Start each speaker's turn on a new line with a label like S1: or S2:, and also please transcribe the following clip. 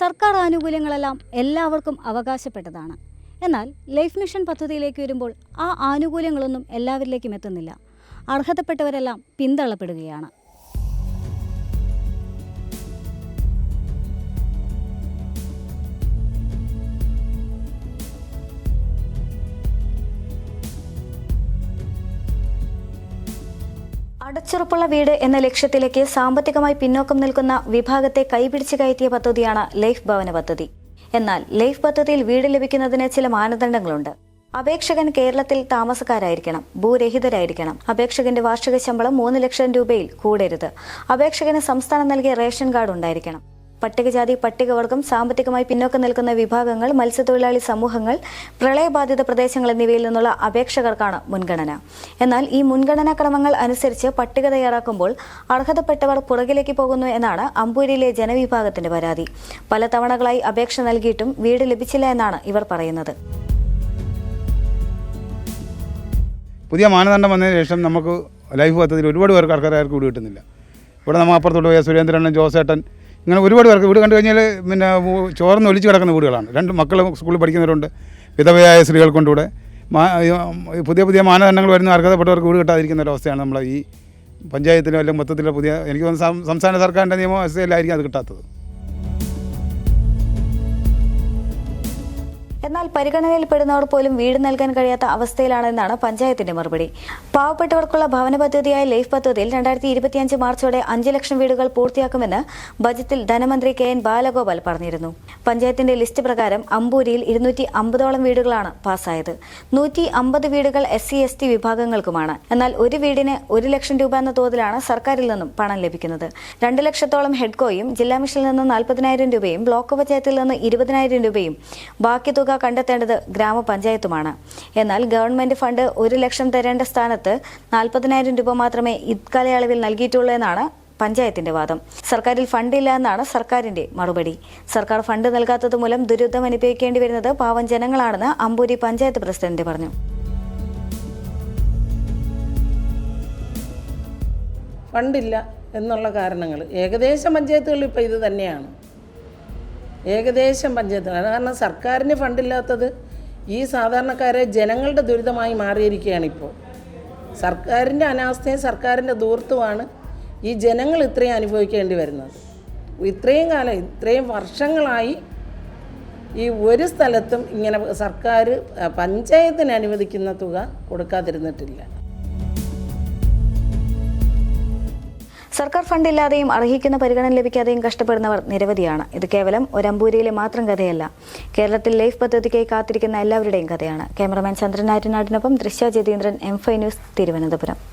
S1: സർക്കാർ ആനുകൂല്യങ്ങളെല്ലാം എല്ലാവർക്കും അവകാശപ്പെട്ടതാണ്. എന്നാൽ ലൈഫ് മിഷൻ പദ്ധതിയിലേക്ക് വരുമ്പോൾ ആ ആനുകൂല്യങ്ങളൊന്നും എല്ലാവരിലേക്കും എത്തുന്നില്ല. അർഹതപ്പെട്ടവരെല്ലാം പിന്തള്ളപ്പെടുകയാണ്. അടച്ചുറപ്പുള്ള വീട് എന്ന ലക്ഷ്യത്തിലേക്ക് സാമ്പത്തികമായി പിന്നോക്കം നിൽക്കുന്ന വിഭാഗത്തെ കൈപിടിച്ച് കയറ്റിയ പദ്ധതിയാണ് ലൈഫ് ഭവന പദ്ധതി. എന്നാൽ ലൈഫ് പദ്ധതിയിൽ വീട് ലഭിക്കുന്നതിന് ചില മാനദണ്ഡങ്ങളുണ്ട്. അപേക്ഷകൻ കേരളത്തിൽ താമസക്കാരായിരിക്കണം ഭൂരഹിതരായിരിക്കണം. അപേക്ഷകന്റെ വാർഷിക ശമ്പളം മൂന്ന് ലക്ഷം രൂപയിൽ കൂടരുത്. അപേക്ഷകന് സംസ്ഥാനം നൽകിയ റേഷൻ കാർഡ് ഉണ്ടായിരിക്കണം. പട്ടികജാതി പട്ടികവർഗം സാമ്പത്തികമായി പിന്നോക്കം നിൽക്കുന്ന വിഭാഗങ്ങൾ മത്സ്യത്തൊഴിലാളി സമൂഹങ്ങൾ പ്രളയബാധിത പ്രദേശങ്ങൾ എന്നിവയിൽ നിന്നുള്ള അപേക്ഷകർക്കാണ് മുൻഗണന. എന്നാൽ ഈ മുൻഗണനാ ക്രമങ്ങൾ അനുസരിച്ച് പട്ടിക തയ്യാറാക്കുമ്പോൾ അർഹതപ്പെട്ടവർ പുറകിലേക്ക് പോകുന്നു എന്നാണ് അമ്പൂരിയിലെ ജനവിഭാഗത്തിന്റെ പരാതി. പല തവണകളായി അപേക്ഷ നൽകിയിട്ടും വീട് ലഭിച്ചില്ല എന്നാണ് ഇവർ പറയുന്നത്.
S2: പുതിയ മാനദണ്ഡം വന്നതിന് ശേഷം നമുക്ക് ലൈഫ് പദ്ധതിയിൽ ഒരുപാട് പേർക്ക് ആൾക്കാർക്ക് വീട് കിട്ടുന്നില്ല. ഇവിടെ നമ്മൾ അപ്പുറത്തോട്ട് പോയ സുരേന്ദ്രൻ ജോസേട്ടൻ ഇങ്ങനെ ഒരുപാട് പേർക്ക് വീട് കണ്ടു കഴിഞ്ഞാൽ പിന്നെ ചോർന്ന് ഒലിച്ച് കിടക്കുന്ന വീടുകളാണ്. രണ്ട് മക്കൾ സ്കൂളിൽ പഠിക്കുന്നവരുണ്ട്. വിധവയായ സ്ത്രീകൾക്കൊണ്ടുകൂടെ കൊണ്ടുകൂടെ. പുതിയ പുതിയ മാനദണ്ഡങ്ങൾ വരുന്ന അർഹതപ്പെട്ടവർക്ക് വീട് കിട്ടാതിരിക്കുന്ന ഒരവസ്ഥയാണ് നമ്മളെ ഈ പഞ്ചായത്തിലും അല്ലെങ്കിൽ മൊത്തത്തിലുള്ള പുതിയ എനിക്ക് തോന്നുന്നു സംസ്ഥാന സർക്കാരിന്റെ നിയമവ്യവസ്ഥയിലായിരിക്കും അത് കിട്ടാത്തത്.
S1: എന്നാൽ പരിഗണനയിൽപ്പെടുന്നവർ പോലും വീട് നൽകാൻ കഴിയാത്ത അവസ്ഥയിലാണെന്നാണ് പഞ്ചായത്തിന്റെ മറുപടി. പാവപ്പെട്ടവർക്കുള്ള ഭവന പദ്ധതിയായ ലൈഫ് പദ്ധതിയിൽ രണ്ടായിരത്തി ഇരുപത്തിയഞ്ച് മാർച്ചോടെ അഞ്ച് ലക്ഷം വീടുകൾ പൂർത്തിയാക്കുമെന്ന് ബജറ്റിൽ ധനമന്ത്രി കെ എൻ ബാലഗോപാൽ പറഞ്ഞിരുന്നു. പഞ്ചായത്തിന്റെ ലിസ്റ്റ് പ്രകാരം അമ്പൂരിയിൽ ഇരുന്നൂറ്റി അമ്പതോളം വീടുകളാണ് പാസ്സായത് നൂറ്റി അമ്പത് വീടുകൾ എസ് സി എസ് ടി വിഭാഗങ്ങൾക്കുമാണ്. എന്നാൽ ഒരു വീടിന് ഒരു ലക്ഷം രൂപ എന്ന തോതിലാണ് സർക്കാരിൽ നിന്നും പണം ലഭിക്കുന്നത്. രണ്ട് ലക്ഷത്തോളം ഹെഡ്കോയും ജില്ലാ മിഷനിൽ നിന്ന് നാൽപ്പതിനായിരം രൂപയും ബ്ലോക്ക് പഞ്ചായത്തിൽ നിന്ന് ഇരുപതിനായിരം രൂപയും ബാക്കി തുക കണ്ടെത്തേണ്ടത് ഗ്രാമപഞ്ചായത്തുമാണ്. എന്നാൽ ഗവൺമെന്റ് ഫണ്ട് ഒരു ലക്ഷം തരേണ്ട സ്ഥാനത്ത് നാൽപ്പതിനായിരം രൂപ മാത്രമേ ഇക്കാലയളവിൽ നൽകിയിട്ടുള്ളൂ എന്നാണ് പഞ്ചായത്തിന്റെ വാദം. സർക്കാരിൽ ഫണ്ടില്ല എന്നാണ് സർക്കാരിന്റെ മറുപടി. സർക്കാർ ഫണ്ട് നൽകാത്തത് മൂലം ദുരിതം അനുഭവിക്കേണ്ടി വരുന്നത് പാവം ജനങ്ങളാണെന്ന് അമ്പൂരി പഞ്ചായത്ത് പ്രസിഡന്റ് പറഞ്ഞു.
S3: ഫണ്ടില്ല എന്നുള്ള കാരണങ്ങൾ ഏകദേശം പഞ്ചായത്തുകളിൽ ഇപ്പോൾ ഇത് തന്നെയാണ്. ഏകദേശം പഞ്ചായത്തുകൾ കാരണം സർക്കാരിന് ഫണ്ടില്ലാത്തത് ഈ സാധാരണക്കാരെ ജനങ്ങളുടെ ദുരിതമായി മാറിയിരിക്കുകയാണ് ഇപ്പോൾ. സർക്കാരിന്റെ അനാസ്ഥയും സർക്കാരിന്റെ ദൂർത്തുമാണ് ഈ ജനങ്ങൾ ഇത്രയും അനുഭവിക്കേണ്ടി വരുന്നത്. ഇത്രയും കാലം ഇത്രയും വർഷങ്ങളായി ഈ ഒരു സ്ഥലത്തും ഇങ്ങനെ സർക്കാർ പഞ്ചായത്തിന് അനുവദിക്കുന്ന തുക കൊടുക്കാതിരുന്നിട്ടില്ല.
S1: സർക്കാർ ഫണ്ടില്ലാതെയും അർഹിക്കുന്ന പരിഗണന ലഭിക്കാതെയും കഷ്ടപ്പെടുന്നവർ നിരവധിയാണ്. ഇത് കേവലം ഒരമ്പൂരിയിലെ മാത്രം കഥയല്ല. കേരളത്തിൽ ലൈഫ് പദ്ധതിക്കായി കാത്തിരിക്കുന്ന എല്ലാവരുടെയും കഥയാണ്. ക്യാമറമാൻ ചന്ദ്രൻ ദൃശ്യ ജതീന്ദ്രൻ എം ഫൈ ന്യൂസ് തിരുവനന്തപുരം.